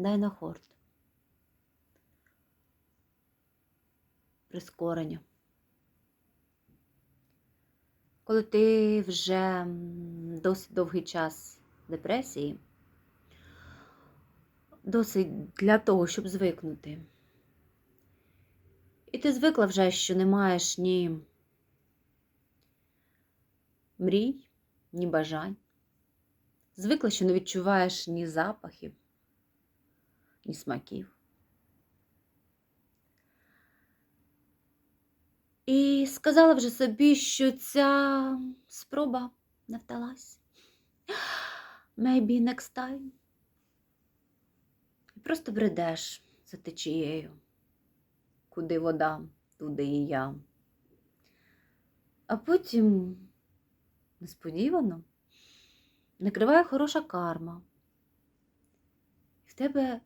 дай на хорд. Прискорення. Коли ти вже досить довгий час депресії, досить для того, щоб звикнути. І ти звикла вже, що не маєш ні мрій, ні бажань. Звикла, що не відчуваєш ні запахів, ні смаків. І сказала вже собі, що ця спроба не вдалась. Maybe next time. І просто бредеш за течією. Куди вода, туди і я. А потім несподівано накриває хороша карма. І в тебе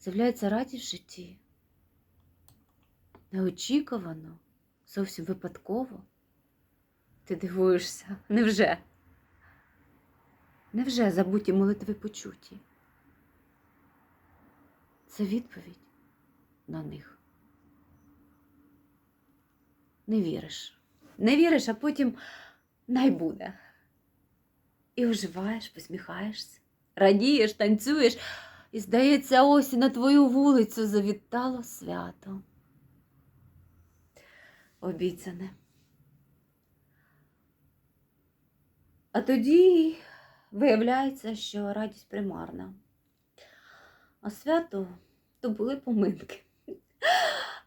з'являється радість в житті. Неочікувано, зовсім випадково. Ти дивуєшся, невже? Невже забуті молитви почуті? Це відповідь на них. Не віриш. Не віриш, а потім най буде. І оживаєш, посміхаєшся, радієш, танцюєш, і, здається, ось і на твою вулицю завітало свято. Обіцяне. А тоді виявляється, що радість примарна. А свято то були поминки.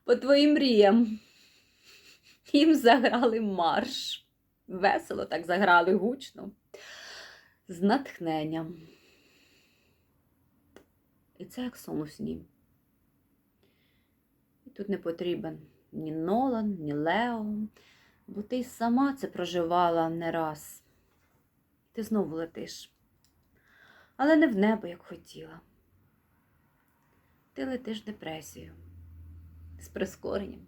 По твоїм мріям. Їм заграли марш. Весело так заграли гучно, з натхненням. І це як сон у сні. І тут не потрібен ні Нолан, ні Лео, бо ти й сама це проживала не раз. Ти знову летиш, але не в небо, як хотіла. Ти летиш в депресію з прискоренням.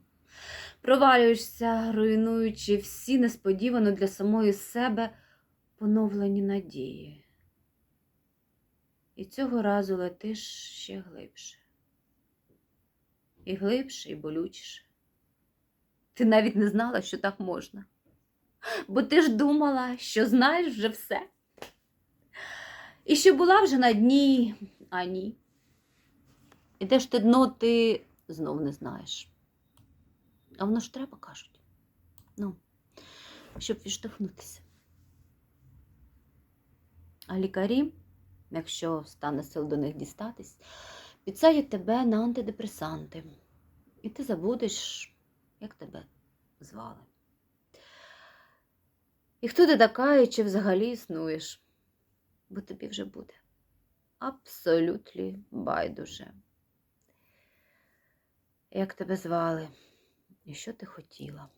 Провалюєшся, руйнуючи всі несподівано для самої себе поновлені надії. І цього разу летиш ще глибше. І глибше, і болючіше. Ти навіть не знала, що так можна. Бо ти ж думала, що знаєш вже все. І що була вже на дні, а ні. І де ж те дно ти знов не знаєш. А воно ж треба, кажуть. Ну, щоб відштовхнутися. А лікарі, якщо стане сил до них дістатись, підсадять тебе на антидепресанти. І ти забудеш, як тебе звали. І хто ти така, і чи взагалі існуєш, бо тобі вже буде абсолютно байдуже. Як тебе звали? І що ти хотіла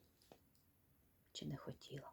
чи не хотіла?